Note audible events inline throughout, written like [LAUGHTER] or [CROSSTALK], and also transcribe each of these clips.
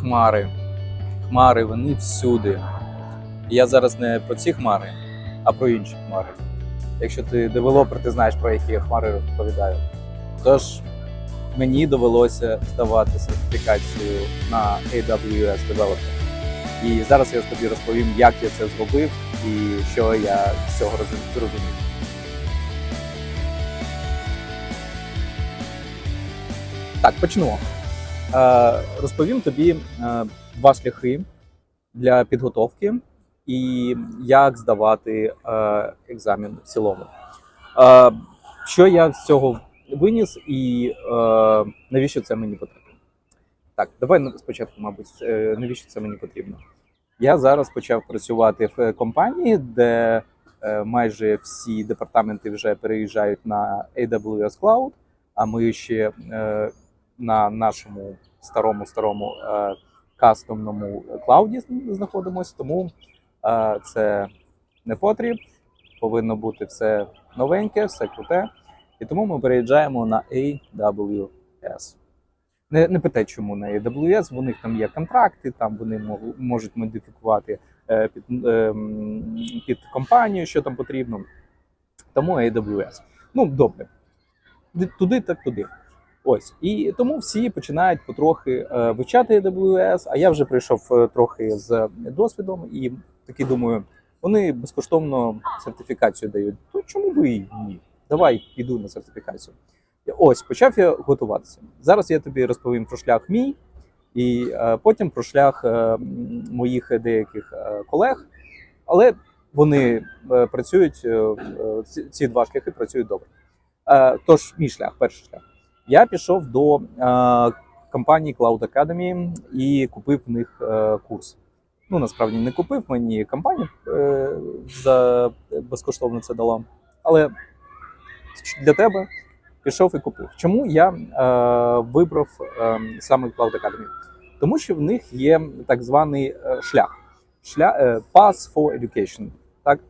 хмари. Хмари, вони всюди. Я зараз не про ці хмари, а про інші хмари. Якщо ти девелопер, ти знаєш про які я хмари розповідаю. Тож мені довелося здавати сертифікацію на AWS Developer. І зараз я тобі розповім, як я це зробив і що я з цього роз- зрозумів. Так, почнемо. Е, розповім тобі е, два шляхи для підготовки і як здавати е, екзамен в цілому. Що я з цього виніс і навіщо це мені потрібно? Так, давай спочатку, мабуть, навіщо це мені потрібно. Я зараз почав працювати в компанії, де майже всі департаменти вже переїжджають на AWS Cloud, а ми ще на нашому старому старому е, кастомному клауді знаходимося, тому е, це не потріб. Повинно бути все новеньке, все круте. І тому ми переїжджаємо на AWS. Не, не питай, чому на AWS, у них там є контракти, там вони можуть модифікувати е, під, е, під компанію, що там потрібно. Тому AWS. Ну, добре. Туди так туди. Ось. І тому всі починають потрохи е, вивчати AWS, а я вже прийшов е, трохи з досвідом і такий думаю, вони безкоштовно сертифікацію дають. То чому би і ні? Давай піду на сертифікацію. Ось почав я готуватися. Зараз я тобі розповім про шлях мій, і е, потім про шлях моїх деяких колег. Але вони працюють, ці, два шляхи працюють добре. Тож, мій шлях, перший шлях. Я пішов до е, компанії Cloud Academy і купив в них е, курс. Ну, насправді не купив, мені компанія е, за безкоштовно це дала. Але для тебе пішов і купив. Чому я вибрав саме Cloud Academy? Тому що в них є так званий шлях. Шлях Path for Education. Так?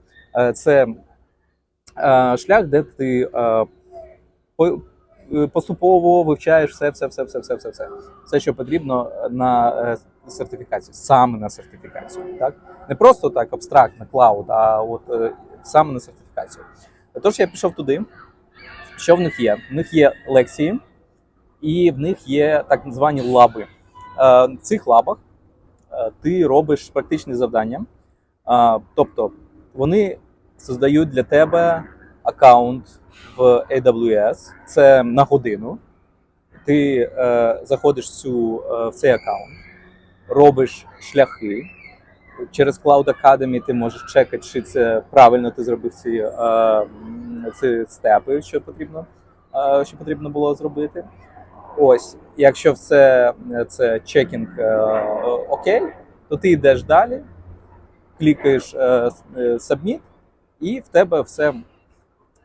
Це шлях, де ти поступово вивчаєш все, все, все, все, все, все, все, все, що потрібно на е, сертифікацію, саме на сертифікацію. Так? Не просто так абстрактно клауд, а от е, саме на сертифікацію. Тож я пішов туди. Що в них є? В них є лекції, і в них є так звані лаби. Е, В цих лабах е, ти робиш практичні завдання. Е, Тобто вони создають для тебе аккаунт в AWS. Це на годину. Ти е, заходиш цю, е, в цей аккаунт, робиш шляхи. Через Cloud Academy ти можеш чекати, чи це правильно ти зробив ці, е, ці степи, що потрібно, е, що потрібно було зробити. Ось, якщо все це чекінг е, окей, то ти йдеш далі, клікаєш е, е, Submit, і в тебе все,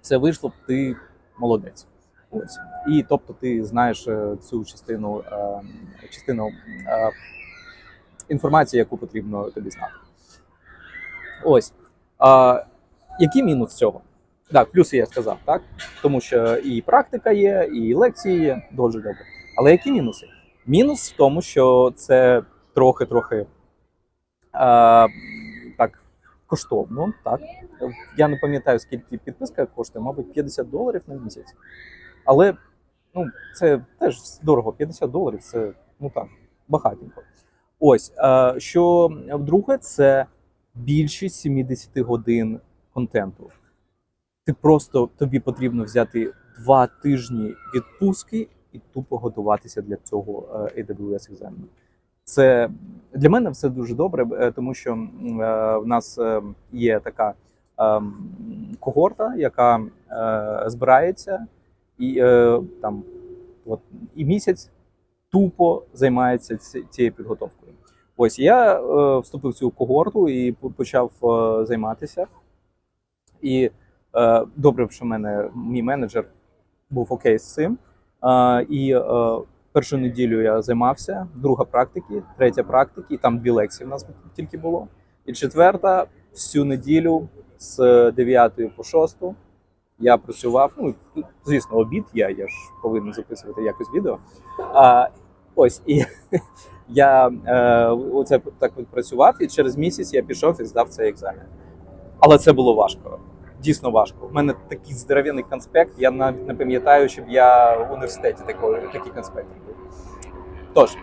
все вийшло, ти молодець. Ось. І тобто ти знаєш е, цю частину, е, частину е, інформації, яку потрібно тобі знати. Ось. Який мінус цього? Так, плюси я сказав, так? Тому що і практика є, і лекції є, дуже добре. Але які мінуси? Мінус в тому, що це трохи-трохи коштовно. Так? Я не пам'ятаю, скільки підписка коштує, мабуть, 50 доларів на місяць. Але ну, це теж дорого. 50 доларів це ну так, багатенько. Ось, що вдруге, це більше 70 годин контенту. Ти просто тобі потрібно взяти два тижні відпустки і тупо готуватися для цього е, AWS екзамену. Це для мене все дуже добре, е, тому що е, в нас е, є така е, когорта, яка збирається і там от, і місяць тупо займається цією підготовкою. Ось я вступив в цю когорту і почав займатися. І добре, що в мене мій менеджер був окей з цим. І першу неділю я займався, друга практики, третя практики, і там дві лекції в нас тільки було. І четверта всю неділю з 9 по 6 я працював. Ну, звісно, обід я, я ж повинен записувати якось відео. А, ось і [LAUGHS] Я е, оце так працював, і через місяць я пішов і здав цей екзамен. Але це було важко. Дійсно важко. У мене такий здоровенний конспект. Я навіть не пам'ятаю, щоб я в університеті такий конспект робив. Тож,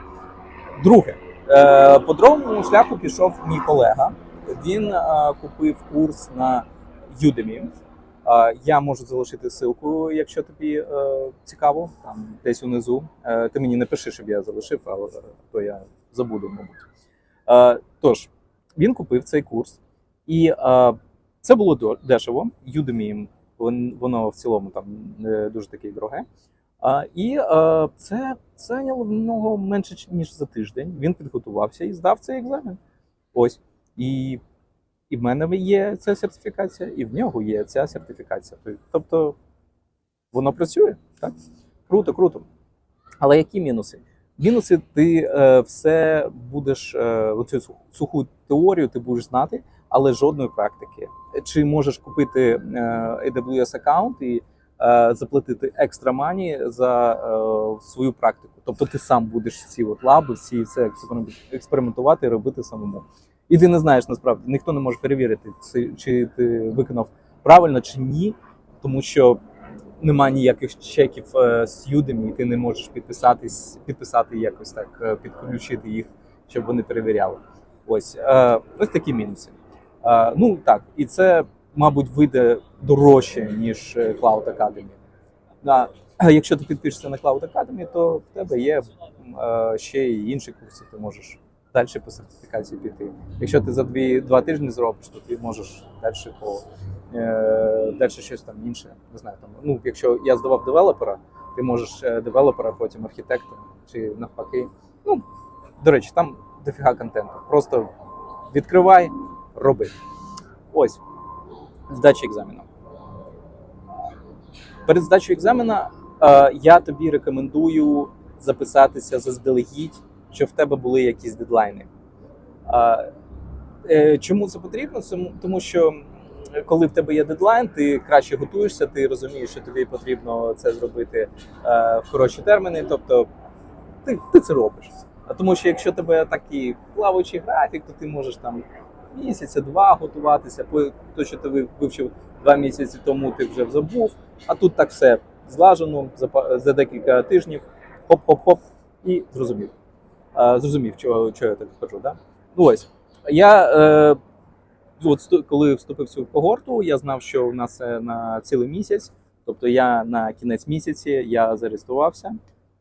друге, е, по другому шляху пішов мій колега. Він е, купив курс на Udemy. Е, Я можу залишити ссылку, якщо тобі цікаво, там десь унизу. Ти мені не пиши, щоб я залишив, але то я забуду, мабуть. Тож, він купив цей курс, і це було дешево. Udemy, воно в цілому там дуже таке дороге. А, і е, це зайняло в нього менше ніж за тиждень. Він підготувався і здав цей екзамен. Ось. І, і в мене є ця сертифікація, і в нього є ця сертифікація. Тобто воно працює, так? Круто, круто. Але які мінуси? Мінуси, ти е, все будеш е, оцю су- суху теорію ти будеш знати, але жодної практики. Чи можеш купити е, AWS аккаунт і е, заплатити екстра мані за е, свою практику? Тобто ти сам будеш ці от лаби, всі це експериментувати і робити самому. І ти не знаєш насправді, ніхто не може перевірити, чи, ти виконав правильно чи ні, тому що немає ніяких чеків з Udemy, і ти не можеш підписатись, підписати якось так, підключити їх, щоб вони перевіряли. Ось ось такі мінуси. Ну так, і це, мабуть, вийде дорожче, ніж е, Cloud Academy. А якщо ти підпишешся на Cloud Academy, то в тебе є е, ще й інші курси, ти можеш далі по сертифікації піти. Якщо ти за дві, два тижні зробиш, то ти можеш далі по е, далі щось там інше. Не знаю, там, ну, якщо я здавав девелопера, ти можеш девелопера, потім архітектора чи навпаки. Ну, до речі, там дофіга контенту. Просто відкривай, роби. Ось. Здача екзамену. Перед здачею екзамена е, я тобі рекомендую записатися заздалегідь, щоб в тебе були якісь дедлайни. Е, е, чому це потрібно? Тому що коли в тебе є дедлайн, ти краще готуєшся, ти розумієш, що тобі потрібно це зробити е, в коротші терміни. Тобто ти, ти це робиш. А тому що якщо тебе такий плаваючий графік, то ти можеш там місяця, два готуватися. По то, що ти ви- вивчив два місяці тому, ти вже забув. А тут так все злажено за, декілька тижнів. Хоп-хоп-хоп, і зрозумів. Зрозумів, чого, чого я так кажу. Да? Ну ось. Я е, от, коли вступив в цю когорту, я знав, що у нас е, на цілий місяць. Тобто я на кінець місяці я зареєструвався,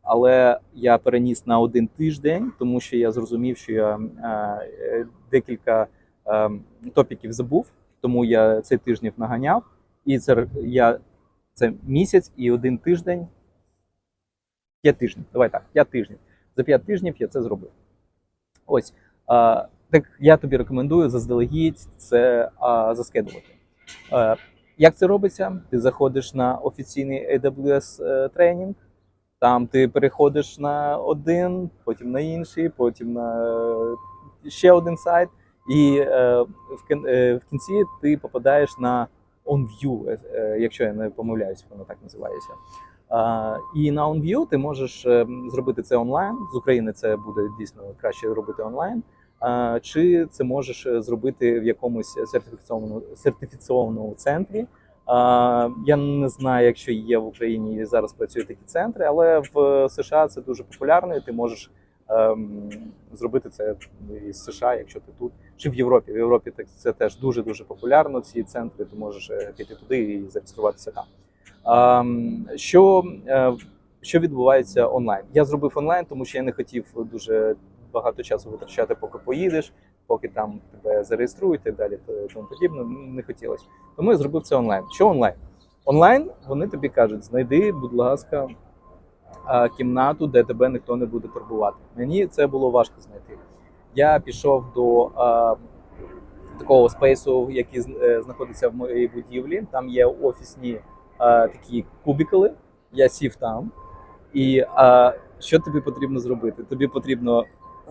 але я переніс на один тиждень, тому що я зрозумів, що я е, е, декілька топіків забув, тому я цей тижнів наганяв. І це я це місяць і один тиждень. П'ять тижнів. Давай так, п'ять тижнів. За п'ять тижнів я це зробив. Ось. А, так я тобі рекомендую заздалегідь це а, заскедувати. А, як це робиться? Ти заходиш на офіційний AWS е, тренінг, там ти переходиш на один, потім на інший, потім на е, ще один сайт, і е, в, е, кінці ти попадаєш на OnView, е, якщо я не помиляюсь, воно так називається. І на OnView ти можеш зробити це онлайн. З України це буде дійсно краще робити онлайн. Чи це можеш зробити в якомусь сертифіційному, сертифіційному центрі? Я не знаю, якщо є в Україні зараз працюють такі центри, але в США це дуже популярно. і Ти можеш ем, зробити це із США, якщо ти тут, чи в Європі. В Європі так це теж дуже дуже популярно. Ці центри ти можеш е, піти туди і зареєструватися там. Що, е, що відбувається онлайн? Я зробив онлайн, тому що я не хотів дуже багато часу витрачати, поки поїдеш, поки там тебе зареєструють і далі то- тому подібне. Не хотілося. Тому я зробив це онлайн. Що онлайн? Онлайн вони тобі кажуть: знайди, будь ласка, кімнату, де тебе ніхто не буде турбувати. Мені це було важко знайти. Я пішов до е, такого спейсу, який е, знаходиться в моїй будівлі. Там є офісні е, такі кубікали. Я сів там. І е, що тобі потрібно зробити? Тобі потрібно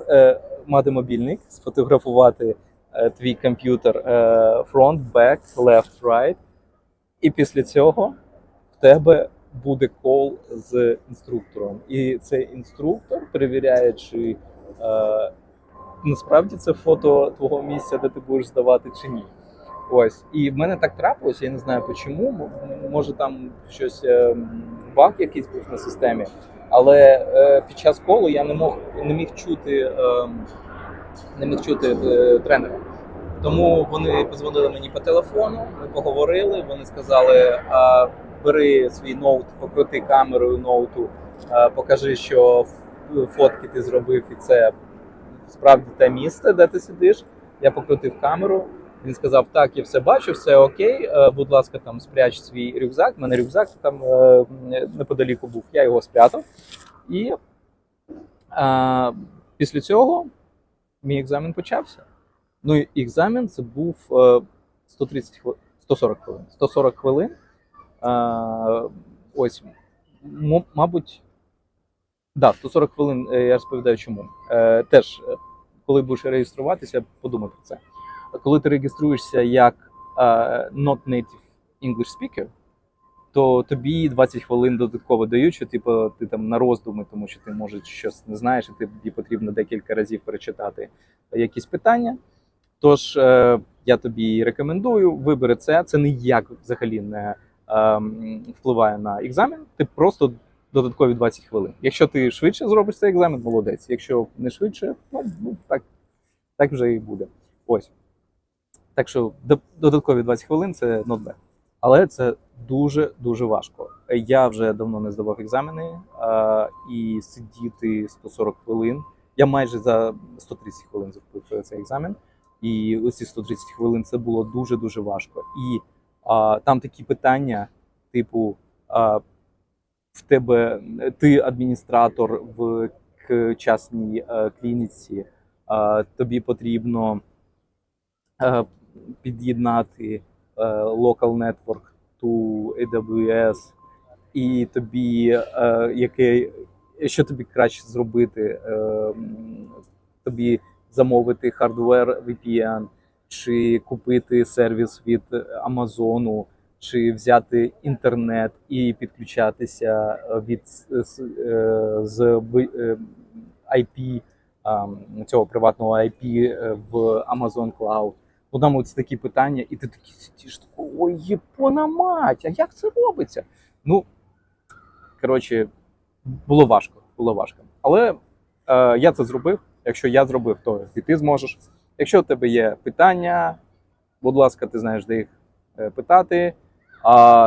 е, мати мобільник, сфотографувати е, твій комп'ютер е, front, back, left, right. І після цього в тебе буде кол з інструктором. І цей інструктор перевіряє, чи е, насправді це фото твого місця, де ти будеш здавати чи ні. Ось. І в мене так трапилося, я не знаю чому. Може там щось е, баг якийсь був на системі. Але е, під час колу я не мог не міг чути, е, не міг чути е, тренера. Тому вони позвонили мені по телефону, ми поговорили. Вони сказали: а, бери свій ноут, покрути камерою ноуту, покажи, що фотки ти зробив, і це справді те місце, де ти сидиш. Я покрутив камеру. Він сказав: Так, я все бачу, все окей. е, Будь ласка, там спряч свій рюкзак. У мене рюкзак там е, неподаліку був. Я його спрятав. І е, після цього мій екзамен почався. Ну і екзамен це був е, 130 хвилин, 140 хвилин. 140 хвилин. Е, ось, мабуть, да, 140 хвилин, е, я розповідаю чому. Е, теж, е, коли будеш реєструватися, подумай про це. Коли ти реєструєшся як not native English speaker, то тобі 20 хвилин додатково дають, що типу, ти там на роздуми, тому що ти може щось не знаєш, і тобі потрібно декілька разів перечитати якісь питання. Тож я тобі рекомендую, вибери це. Це ніяк взагалі не ем, впливає на екзамен. Ти просто додаткові 20 хвилин. Якщо ти швидше зробиш цей екзамен, молодець. Якщо не швидше, ну, ну так, так вже і буде. Ось. Так що додаткові 20 хвилин це not. Але це дуже дуже важко. Я вже давно не здавав екзамени а, і сидіти 140 хвилин. Я майже за 130 хвилин зробив цей екзамен. І ось ці 130 хвилин це було дуже дуже важко. І а, там такі питання, типу, а, в тебе ти адміністратор в частній е, клініці, тобі потрібно е, під'єднати е, local network to AWS, і тобі е, яке, що тобі краще зробити? Е, тобі замовити хардвер VPN, чи купити сервіс від Амазону, чи взяти інтернет і підключатися е, від е, з е, IP цього приватного IP в Amazon Cloud. Ну там ось такі питання, і ти такий сидиш, такий, ой, єпона мать, а як це робиться? Ну, коротше, було важко, було важко. Але е, я це зробив. Якщо я зробив, то і ти зможеш. Якщо у тебе є питання, будь ласка, ти знаєш, де їх питати.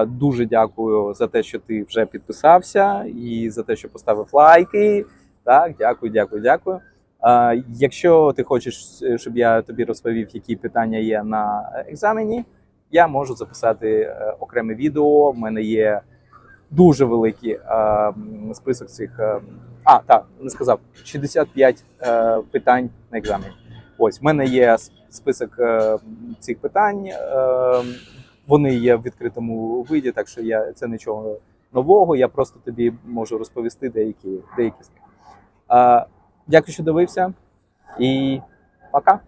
Дуже дякую за те, що ти вже підписався, і за те, що поставив лайки. Так, дякую, дякую, дякую. Якщо ти хочеш, щоб я тобі розповів, які питання є на екзамені, я можу записати е, окреме відео. В мене є дуже великий список цих. е, а, так, не сказав 65 е, питань на екзамені. Ось в мене є список цих питань. Вони є в відкритому виді, так що я це нічого нового. Я просто тобі можу розповісти деякі, деякі з них. Дякую, що дивився, і пока.